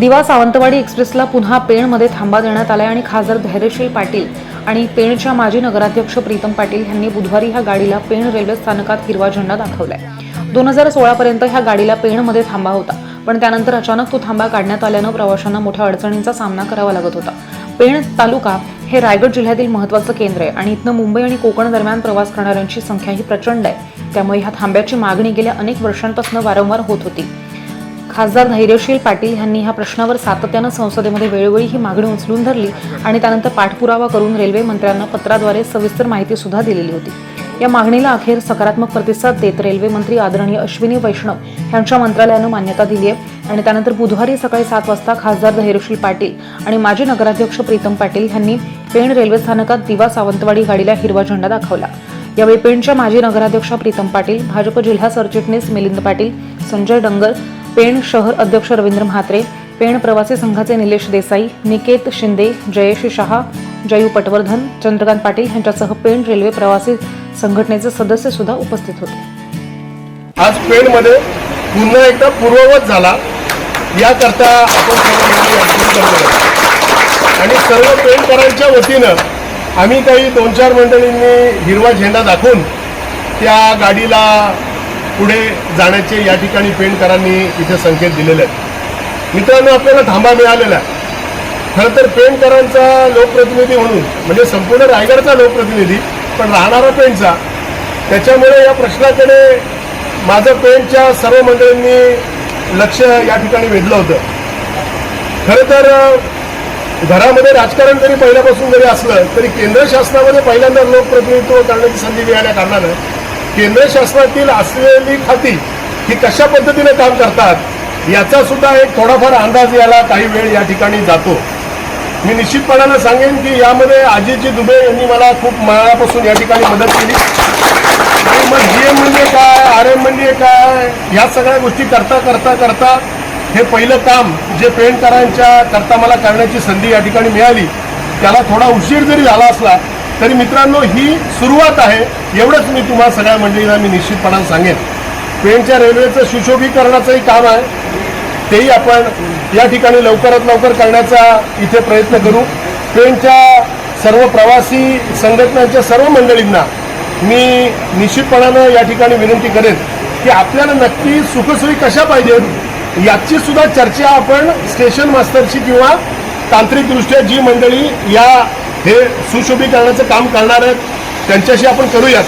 दिवा सावंतवाडी एक्सप्रेसला पुन्हा पेणमध्ये थांबा देण्यात आलाय आणि खासदार धैर्यशील पाटील आणि पेणच्या माजी नगराध्यक्ष प्रीतम पाटील यांनी बुधवारी ह्या गाडीला पेण रेल्वे स्थानकात हिरवा झेंडा दाखवलाय. दोन हजार सोळापर्यंत ह्या गाडीला पेणमध्ये थांबा होता पण त्यानंतर अचानक तो थांबा काढण्यात आल्यानं प्रवाशांना मोठ्या अडचणींचा सामना करावा लागत होता. पेण तालुका हे रायगड जिल्ह्यातील महत्त्वाचं केंद्र आहे आणि इथनं मुंबई आणि कोकण दरम्यान प्रवास करणाऱ्यांची संख्या ही प्रचंड आहे. त्यामुळे ह्या थांब्याची मागणी गेल्या अनेक वर्षांपासून वारंवार होत होती. खासदार धैर्यशील पाटील यांनी ह्या प्रश्नावर सातत्यानं संसदेमध्ये वेळोवेळी ही मागणी उचलून धरली आणि त्यानंतर पाठपुरावा करून रेल्वे मंत्र्यांना पत्राद्वारे सविस्तर माहिती सुद्धा दिलेली होती. या मागणीला अखेर सकारात्मक प्रतिसाद देत रेल्वे मंत्री आदरणीय अश्विनी वैष्णव यांच्या मंत्रालयानं मान्यता दिली आहे आणि त्यानंतर बुधवारी सकाळी सात वाजता खासदार धैर्यशील पाटील आणि माजी नगराध्यक्ष प्रीतम पाटील यांनी पेण रेल्वे स्थानकात दिवा सावंतवाडी गाडीला हिरवा झेंडा दाखवला. यावेळी पेणच्या माजी नगराध्यक्ष प्रीतम पाटील भाजप जिल्हा सरचिटणीस मिलिंद पाटील संजय डंगर पेण शहर अध्यक्ष रवींद्र म्हात्रे पेण प्रवासी संघाचे निलेश देसाई निकेत शिंदे जयेश शहा जयू पटवर्धन चंद्रकांत पाटील यांच्यासह पेण रेल्वे प्रवासी संघटनेचे सदस्य सुद्धा उपस्थित होते. आज पेणमध्ये पुन्हा एकदा पूर्ववत झाला. याकरता आपण या आणि सर्व पेणकरांच्या वतीनं आम्ही काही दोन चार मंडळींनी हिरवा झेंडा दाखवून त्या गाडीला पुढे जाण्याचे या ठिकाणी पेंडकरांनी इथे संकेत दिलेले आहेत. मित्रांनो आपल्याला थांबा मिळालेला आहे. खरं तर पेंडकरांचा लोकप्रतिनिधी म्हणून म्हणजे संपूर्ण रायगडचा लोकप्रतिनिधी पण राहणारा पेंडचा त्याच्यामुळे या प्रश्नाकडे माझं पेंटच्या सर्व मंडळींनी लक्ष या ठिकाणी वेधलं होतं. खरं तर घरामध्ये राजकारण जरी पहिल्यापासून जरी असलं तरी केंद्र शासनामध्ये पहिल्यांदा लोकप्रतिनिधित्व करण्याची संधी मिळाल्या कारणानं केंद्र शासनातील असलेली खाती ही कशा पद्धतीने काम करतात याचा सुद्धा एक थोडाफार अंदाज याला काही वेळ या ठिकाणी जातो. मी निश्चितपणानं सांगेन की यामध्ये आजीजी दुबे यांनी मला खूप मनापासून या ठिकाणी मदत केली. आणि मग जी एम म्हणजे काय आर एम म्हणजे काय ह्या सगळ्या गोष्टी करता करता करता हे पहिलं काम जे पेंटकरांच्या करता मला करण्याची संधी या ठिकाणी मिळाली त्याला थोडा उशीर जरी झाला असला तरी मित्रांनो ही सुरुवात आहे. एवढंच मी तुम्हाला सगळ्या मंडळींना मी निश्चितपणानं सांगेन. ट्रेनच्या रेल्वेचं सुशोभीकरणाचंही काम आहे. तेही आपण या ठिकाणी लवकरात लवकर करण्याचा इथे प्रयत्न करू. ट्रेनच्या सर्व प्रवासी संघटनांच्या सर्व मंडळींना मी निश्चितपणानं या ठिकाणी विनंती करेन की आपल्याला नक्की सुखसोयी कशा पाहिजेत याची सुद्धा चर्चा आपण स्टेशन मास्तरशी किंवा तांत्रिकदृष्ट्या जी मंडळी या हे सुशोभीकरणाचं काम करणार आहेत. त्यांच्याशी आपण करूयात.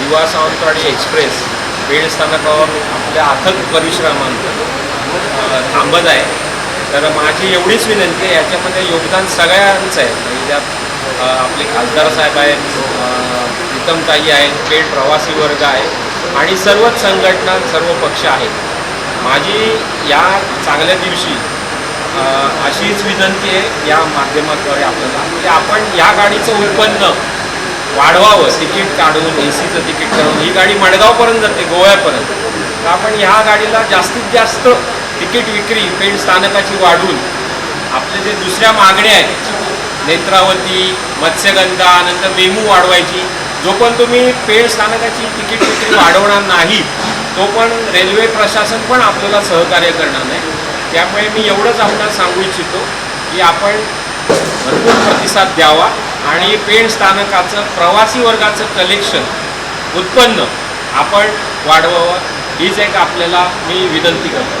युवा सावंतवाडी एक्सप्रेस वेळ स्थानकावर आपल्या अथक परिश्रमांत थांबत आहे. तर माझी एवढीच विनंती आहे याच्यामध्ये योगदान सगळ्यांचं आहे. म्हणजे त्यात आपले खासदार साहेब आहेत प्रीतमताई आहेत पेण प्रवासी वर्ग आहे आणि सर्वच संघटना सर्व पक्ष आहेत. माझी या चांगल्या दिवशी अशीच विनंती आहे या माध्यमाद्वारे आपल्याला. म्हणजे आपण या गाडीचं उत्पन्न वाढवावं तिकीट काढून ए सीचं तिकीट काढून. ही गाडी मडगावपर्यंत जाते गोव्यापर्यंत. तर आपण ह्या गाडीला जास्तीत जास्त तिकीट विक्री पेण स्थानकाची वाढवून आपले जे दुसऱ्या मागण्या आहेत नेत्रावती मत्स्यगंधा नंतर मेमू वाढवायची. जो पण तुम्ही पेड स्थानकाची तिकीट विक्री वाढवणार नाही तो पण रेल्वे प्रशासन पण आपल्याला सहकार्य करणार नाही. त्यामुळे मी एवढंच आपल्याला सांगू इच्छितो की आपण भरपूर प्रतिसाद द्यावा आणि पेण स्थानकाचं प्रवासी वर्गाचं कलेक्शन उत्पन्न आपण वाढवावं. हीच एक आपल्याला मी विनंती करतो.